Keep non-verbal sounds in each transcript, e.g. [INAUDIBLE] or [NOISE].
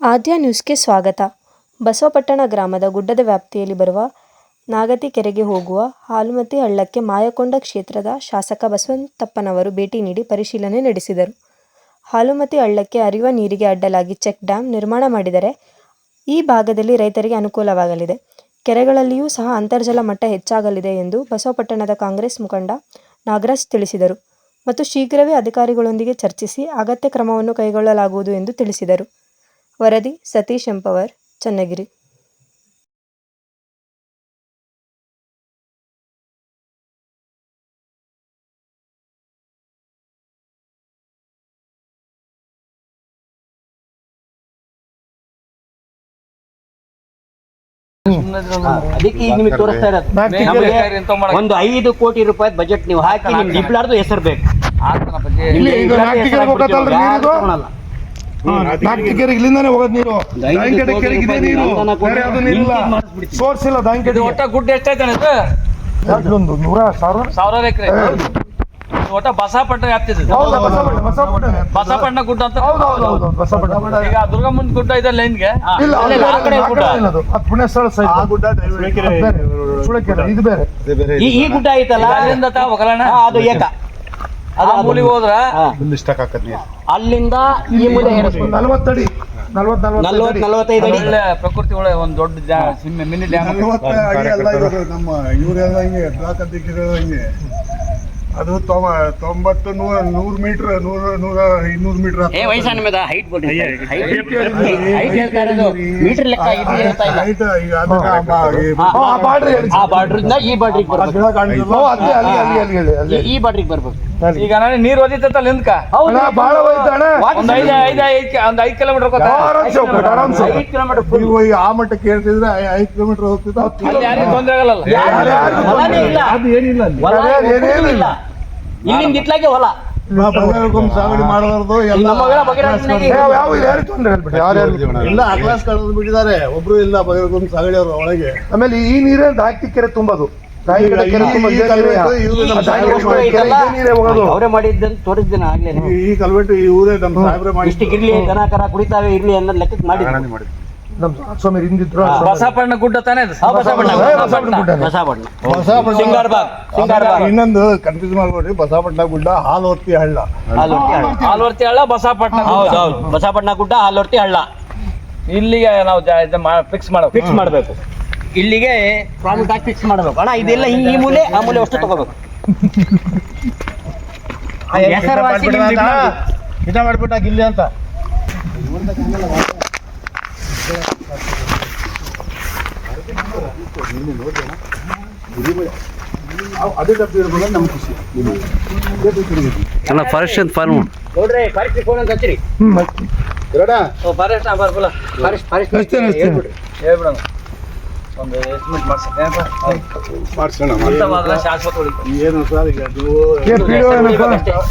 ಆದ್ಯ ನ್ಯೂಸ್ಗೆ ಸ್ವಾಗತ. ಬಸವಪಟ್ಟಣ ಗ್ರಾಮದ ಗುಡ್ಡದ ವ್ಯಾಪ್ತಿಯಲ್ಲಿ ಬರುವ ನಾಗತಿ ಕೆರೆಗೆ ಹೋಗುವ ಹಾಲುಮತಿ ಹಳ್ಳಕ್ಕೆ ಮಾಯಕೊಂಡ ಕ್ಷೇತ್ರದ ಶಾಸಕ ಬಸವಂತಪ್ಪನವರು ಭೇಟಿ ನೀಡಿ ಪರಿಶೀಲನೆ ನಡೆಸಿದರು. ಹಾಲುಮತಿ ಹಳ್ಳಕ್ಕೆ ಹರಿಯುವ ನೀರಿಗೆ ಅಡ್ಡಲಾಗಿ ಚೆಕ್ ಡ್ಯಾಂ ನಿರ್ಮಾಣ ಮಾಡಿದರೆ ಈ ಭಾಗದಲ್ಲಿ ರೈತರಿಗೆ ಅನುಕೂಲವಾಗಲಿದೆ. ಕೆರೆಗಳಲ್ಲಿಯೂ ಸಹ ಅಂತರ್ಜಲ ಮಟ್ಟ ಹೆಚ್ಚಾಗಲಿದೆ ಎಂದು ಬಸವಪಟ್ಟಣದ ಕಾಂಗ್ರೆಸ್ ಮುಖಂಡ ನಾಗರಾಜ್ ತಿಳಿಸಿದರು ಮತ್ತು ಶೀಘ್ರವೇ ಅಧಿಕಾರಿಗಳೊಂದಿಗೆ ಚರ್ಚಿಸಿ ಅಗತ್ಯ ಕ್ರಮವನ್ನು ಕೈಗೊಳ್ಳಲಾಗುವುದು ಎಂದು ತಿಳಿಸಿದರು. ವರದಿ ಸತೀಶ್ ಎಂಪವರ್ ಚನ್ನಗಿರಿ. ಅದಕ್ಕೆ ಈಗ ನಿಮಗೆ ತೋರಿಸ್ತಾ ಇರೋದು. ನಮಗೆ ಒಂದು ಐದು ಕೋಟಿ ರೂಪಾಯಿ ಬಜೆಟ್ ನೀವು ಹಾಕಿ ನಿಮ್ಗೆ ಇಬ್ಲಾರ್ದು ಹೆಸರು ಬೇಕು. ನಾಲ್ಕು ಕೆರೆ ಇಲ್ಲಿಂದಾನೆ ಹೋಗೋದು ನೀರು ಕೋಟಿ ಕೆರೆಗೆ ಇದೆ ನೀರು ಬೇರೆ ನೀರಿಲ್ಲ ಸೋರ್ಸ್ ಇಲ್ಲ ದಾಯಂಕಟ್ಟೆ ಒಟ್ಟ ಗುಡ್ಡ ಇದು? ಇಲ್ಲೊಂದು ನೂರ ಸಾವಿರ? ಸಾವಿರಾರು ಎಕರೆ. ಒಟ್ಟ ಬಸಾಪಟ್ಟಣ ವ್ಯಾಪ್ತಿದೆ ಬಸಾಪಟ್ಟಣ ಗುಡ್ಡ ಅಂತ ಹೌದು ಹೌದು ಹೌದು ಬಸವಪಟ್ಟಣ ಈಗ ದುರ್ಗಮ್ಮನ ಗುಡ್ಡ ಇದೆ ಲೈನ್ಗೆ. ಗುಡ್ಡ. ಇದು ಬೇರೆ. ಈ ಈ ಗುಡ್ಡ ಐತಲ್ಲ? ಅಲ್ಲಿಂದ ತಾ ಹೋಗಲಣ್ಣ? ಅದು ಏಕ. ಆ ಮೂಲಿಗೆ ಹೋದ್ರ ಹಾ. ಅಲ್ಲಿಂದ ಈ ಮೂಲೆ. ನಲವತ್ತಡಿ. ನಲವತ್ ನಲ್ವತ್ತೈದು ಅಡಿ. ಪ್ರಕೃತಿ ಒಳಗೆ ಒಂದ್ ದೊಡ್ಡ ಮಿನಿ ಡ್ಯಾಮ್. ನಮ್ಮ ಇವರೆಲ್ಲ ಹಿಂಗೆ ಬ್ಲಾಕ್ ಹಂಗೆ. ಅದು ತೊಂಬ ತೊಂಬತ್ತು ನೂರ ನೂರು ಮೀಟರ್ ನೂರ ನೂರ ಇನ್ನೂರು ಮೀಟರ್ ಏ ವಯಸ್ಸಾನ ಮೇದ ಹೈಟ್ ಮೀಟರ್ ಲೆಕ್ಕ ಇದು ಹೇಳ್ತಾ ಇಲ್ಲ. ಹೈಟ್ ಈಗ ಆ ಬಾರ್ಡರ್ ಆ ಬಾರ್ಡ್ರ್ ಈ ಬರ್ಬೇಕು. ಅಲ್ಲೇ ಅಲ್ಲಿ ಈ- ಬಾರ್ಡ್ರಿಗೆ ಬರ್ಬೇಕು. ಈಗ ನಾನು ನೀರ್ ಒದಿತಲ್ಲ ಹಿಂದ್ಕ ಬಾಳ ಹೋಯ್ತು ಅಣ್ಣ ಒಂದ್ ಐದ್ ಐದ್ ಐದ್ ಒಂದ್ ಐದ್ ಕಿಲೋಮೀಟರ್ ಐದು ನೀವು ಆ ಮಟ್ಟಕ್ಕೆ ಹೇಳ್ತಿದ್ರೆ ಐ- ಐದು ಕಿಲೋಮೀಟರ್ ಹೋಗ್ತಿದ್ದ ಹತ್ತು ಅಲ್ಲಿ ಯಾರಿಗೂ ತೊಂದ್ರೆ ಆಗಲ್ಲ ಯಾರು ಯಾರು ಇಲ್ಲ. ಅದು ಏನಿಲ್ಲ ಇಲ್ಲ. ಇಲ್ಲಿಂದ ಇತ್ಲಾಗೆ ಹೊಲ. ಸಾಗಣೆ ಮಾಡಬಾರ್ದು ಕಳೆದು ಬಿಟ್ಟಿದ್ದಾರೆ. ಒಬ್ರು ಇಲ್ಲ ಬಗೆಹರ್ಕೊಂಡು ಸಾಗಣೆ ಅವ್ರ ಒಳಗೆ. ಆಮೇಲೆ ಈ ನೀರೇ ದಾಕ್ತಿ ಕೆರೆ ತುಂಬೋದು. ಇವ್ರು ನಮ್ಮ ಅವರೇ ಮಾಡಿದ್ದಂತ ತೋರಿಸ್ದಿನ ಆಗ್ಲೇ ಈ- ಈ ಕಲ್ವೆಟ್ಟು ಈ ನಮ್ಮ ಸಾಹೇಬ್ರೆ ಮಾಡಿ ಇಷ್ಟು ಇರ್ಲಿ ದನ ಕರ ಕುಡಿತಾವೆ ಇರ್ಲಿ ಅನ್ನೋ ಲೆಕ್ಕಕ್ಕೆ ಮಾಡಿ ನಮ್ ಸ್ವಾಮಿ ಹಿಂದಿದ್ರು ಬಸಾಪಟ್ಟಣ ಗುಡ್ಡ ತಾನೇ ಬಸಾಪಣ್ಣ ಬಸಾಪಣ್ಣ ಸಿಂಗಾರಬಾಗ್ ಇನ್ನೊಂದು ಕನ್ಫ್ಯೂಸ್ ಮಾಡ್ಬೇಡ್ರಿ ಬಸಾಪಣ್ಣ ಗುಡ್ಡ ಹಾಲೋರ್ತಿ ಹಳ್ಳ. ಹಾಲೋರ್ತಿ ಹಳ್ಳ. ಬಸಾಪಟ್ಟಣ ಹೌದು ಹೌದು. ಬಸವಪಟ್ಟಣ ಗುಡ್ಡ ಹಾಲೋರ್ತಿ ಹಳ್ಳ. ಇಲ್ಲಿಗೆ ನಾವು ಫಿಕ್ಸ್ ಮಾಡೋ ಫಿಕ್ಸ್ ಮಾಡಬೇಕು. ಇಲ್ಲಿಗೆ ಪ್ರಾಮಿಟ್ ಹಾಕಿ ಫಿಕ್ಸ್ ಮಾಡಬೇಕು. ಅಣ್ಣ ಇದೆಲ್ಲ ಹಿಂಗೆ ಈ ಮೂಲೆ ಆ ಮೂಲೆ ಅಷ್ಟು ತಗೋಬೇಕು. ಹೆಸರುವಾಸಿ. ಇದ ಮಾಡ್ಬಿಟ್ಟ ಗಿಲ್ಲಿ ಅಂತ ಅದೇ ತಪ್ಪು ಇರ್ಬೋದು ನಮ್ಮ ಖುಷಿ ಅಲ್ಲ ಫಾರೆಸ್ಟ್ ಅಂತ. ಫಾರ್ಮ್ ನೋಡ್ರಿ ಫಾರೆಸ್ಟ್ ಫೋನ್ ಅಂತ ಹಚ್ಚಿರಿ. ಇರೋಣ ಫಾರೆಸ್ಟ್ ಬರ್ಬಲ್ಲ ಫಾರೆಸ್ಟ್ ಫಾರೆಸ್ಟ್ ಅಷ್ಟೇನೆ, ಅಷ್ಟೇನೆ. ಹೇಳ್ಬಿಡ್ರಿ ಹೇಳ್ಬಿಡೋಣ ಒಂದು ಎಸ್ಟಿಮೇಟ್ ಮಾಡ್ಸೋಣ ಶಾಶ್ವತ ಉಳಿತು. ಏನು ಸರ್ ಈಗ ನೀವು?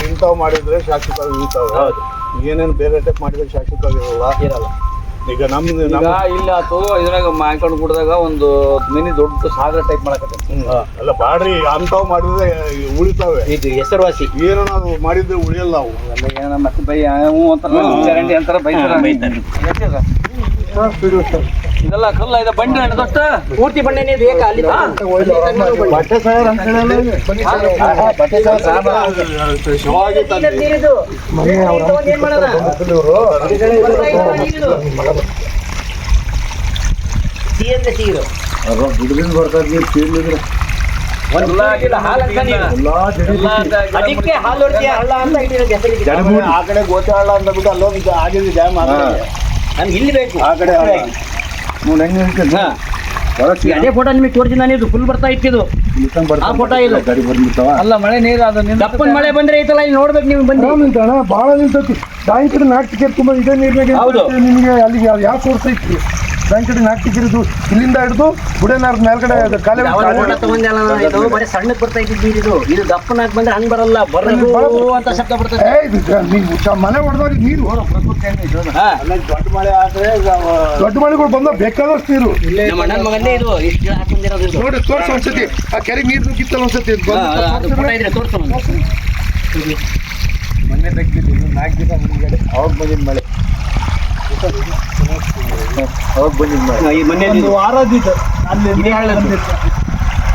ಇಂಥವು ಮಾಡಿದ್ರೆ ಶಾಶ್ವತವಾಗಿ ಇರ್ತಾವೆ ಏನೇನು ಬೇರೆ ಟೈಪ್ ಮಾಡಿದ್ರೆ ಶಾಶ್ವತವಾಗಿ ಇರಲ್ಲ. ಇರಲ್ಲ ಈಗ ನಮ್ದು ಇಲ್ಲ ಆತು ಇದ್ರಾಗ ಮಾಯ್ಕೊಂಡು ಕುಡ್ದಾಗ ಒಂದು ಮಿನಿ ದೊಡ್ಡ ಸಾಗರ ಟೈಪ್ ಮಾಡಕತ್ತೆ ಅಲ್ಲ ಬಾಡ್ರಿ ಅಂಥವು ಮಾಡಿದ್ರೆ ಉಳಿತಾವೆ. ಇದು ಹೆಸರುವಾಸಿ. ಏನೋ ನಾವು ಮಾಡಿದ್ರೆ ಉಳಿಯಲ್ಲ ಅವು. ಎಲ್ಲ ಮತ್ತೆ ಬೈ ಹ್ಞೂ ಅಂತಾರೆ ಚರಂಡಿ ಅಂತಾರೆ ಬೈತಾರ. ಬೈತಾರೆ. ಎಷ್ಟಿದೆ? ಇದೆಲ್ಲ ಕಲ್ಲ ಇದೆ ಬಂಡಿ ದೊಡ್ಡ ಪೂರ್ತಿ ಬಂಡೆ ಇದು ಏಕ ಅಲ್ಲಿ ಬಟ್ಟೆ ಸಾವಿರ ಅಂತ ಬಟ್ಟೆ ನೀರು. ಅದಕ್ಕೆ ಹಳ್ಳ ಅಂತ ಆ ಕಡೆ ಅಂತ ಬಿಟ್ಟು ಅಲ್ಲೋಗಿ ಆಗಿದೆ ಡ್ಯಾಮ್ ನಮ್ಗೆ ಇಲ್ಲಿ ಬೇಕು. ಆ ಕಡೆ. ನೋಡಿ ಹೆಂಗೆ ಇರ್ತದೆ ಈ ಅದೇ ಫೋಟೋ ನಿಮಗೆ ತೋರಿಸಿ ನಾನು ಇದು ಫುಲ್ ಬರ್ತಾ ಇತ್ತಿದು ಆ ಫೋಟೋ ಇದು. ಗಾಡಿ ಬಂದ್ಬಿಡ್ತಾವ? ಅಲ್ಲ ಮಳೆ ನೀರು ಅದು ನಿಂತ ದಪ್ಪ ಮಳೆ ಬಂದ್ರೆ ಐತಲ್ಲ ಇಲ್ಲಿ ನೋಡ್ಬೇಕು ನೀವು ಬಂದು. ನಿಂತಣ್ಣ ಭಾಳ ನಿಂತೈತಿ. ದಾಯಂಕಟ್ಟೆ ನಾಲ್ಕು ಟಿಕೆಟ್ ತುಂಬ ಇದೇ ನೀರು ಹೌದು. ನಿಮಗೆ ಅಲ್ಲಿಗೆ ಯಾವ ಯಾವ ಸೋರ್ಸ್ ಐತಿ? ಟಿಕೆಟ್ ಇದು ಇಲ್ಲಿಂದ ಹಿಡಿದು ಬುಡೇನಾರ್ ಮೇಲ್ಗಡೆ ಕಾಲೇ ಇದು ಬರೀ ಸಣ್ಣಕ್ಕೆ ಬರ್ತಾ ಇದ್ದಿದ್ದು ನೀರು ಇದು. ದಪ್ಪನಾಗ್ ಬಂದ್ರೆ ಹಂಗ್ ಬರಲ್ಲ. ಬರಲು ಅಂತ ಶಬ್ದ ಬರ್ತದೆ. ಏ ಇದು ಗ- ನೀವು ಮನೆ ಹೊಡೆದವ್ರಿಗೆ ನೀರು. ದೊಡ್ಡ ಮಳೆ ಆದ್ರೆ ದೊಡ್ಡ ಮಳೆಗಳು ಬಂದ ಬೇಕಾದಷ್ಟು ನೀರು. ನೋಡಿ ತೋರ್ಸ ಒಂದ್ಸತಿ. ಆ ಕೆರೆ ನೀರು ನುಗ್ಗಿತ್ತಲ್ಲ ಒಂದ್ಸತಿ. ಮೊನ್ನೆ ತೆಗ್ದಿದ್ದು ನಾಲ್ಕು ದಿನ ಮುಂದ್ಗಡೆ ಅವಾಗ ಬಂದಿದ್ದ ಮಳೆ. ಈ ಒಂದು ಅಲ್ಲಿ.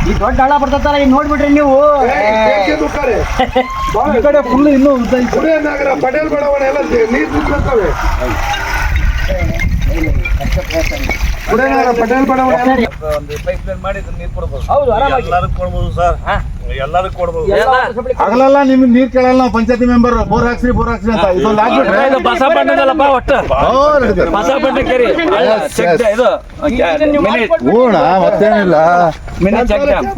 ಈ ದೊಡ್ಡ ಹಳ್ಳ ಬರ್ತಾರ ಈಗ ನೋಡ್ಬಿಟ್ರಿ ನೀವು. [LAUGHS] ಈ ಕಡೆ ಫುಲ್ ಇನ್ನೂ ನಗರ ಪಟೇಲ್ ಬಡಾವಣೆ ಎಲ್ಲ ನೀರು ಪಟೇಲ್ ಒಂದು ಪೈಪ್ ಲೈನ್ ಮಾಡಿ ನೀರು ಕೊಡ್ಬೋದು. ಹೌದು ಆರಾಮಾಗಿ. ಕೊಡ್ಬೋದು ಸರ್. ಎಲ್ಲದಕ್ಕೆ ಕೊಡ್ಬೋದು. ಹಗಲೆಲ್ಲ ನಿಮ್ಗೆ ನೀರ್ ಕೇಳಲ್ಲ ನಾವು ಪಂಚಾಯತಿ ಮೆಂಬರ್. ಬೋರ್ ಹಾಕ್ಸ್ರಿ ಬೋರ್ ಹಾಕ್ಸ್ರಿ ಅಂತ. ಒಟ್ಟು. ಕೆರೆ. ಚೆಕ್ ಇದು ಮಿನಿಟ್ ಹೂಣ ಮತ್ತೇನಿಲ್ಲ. Minute check dam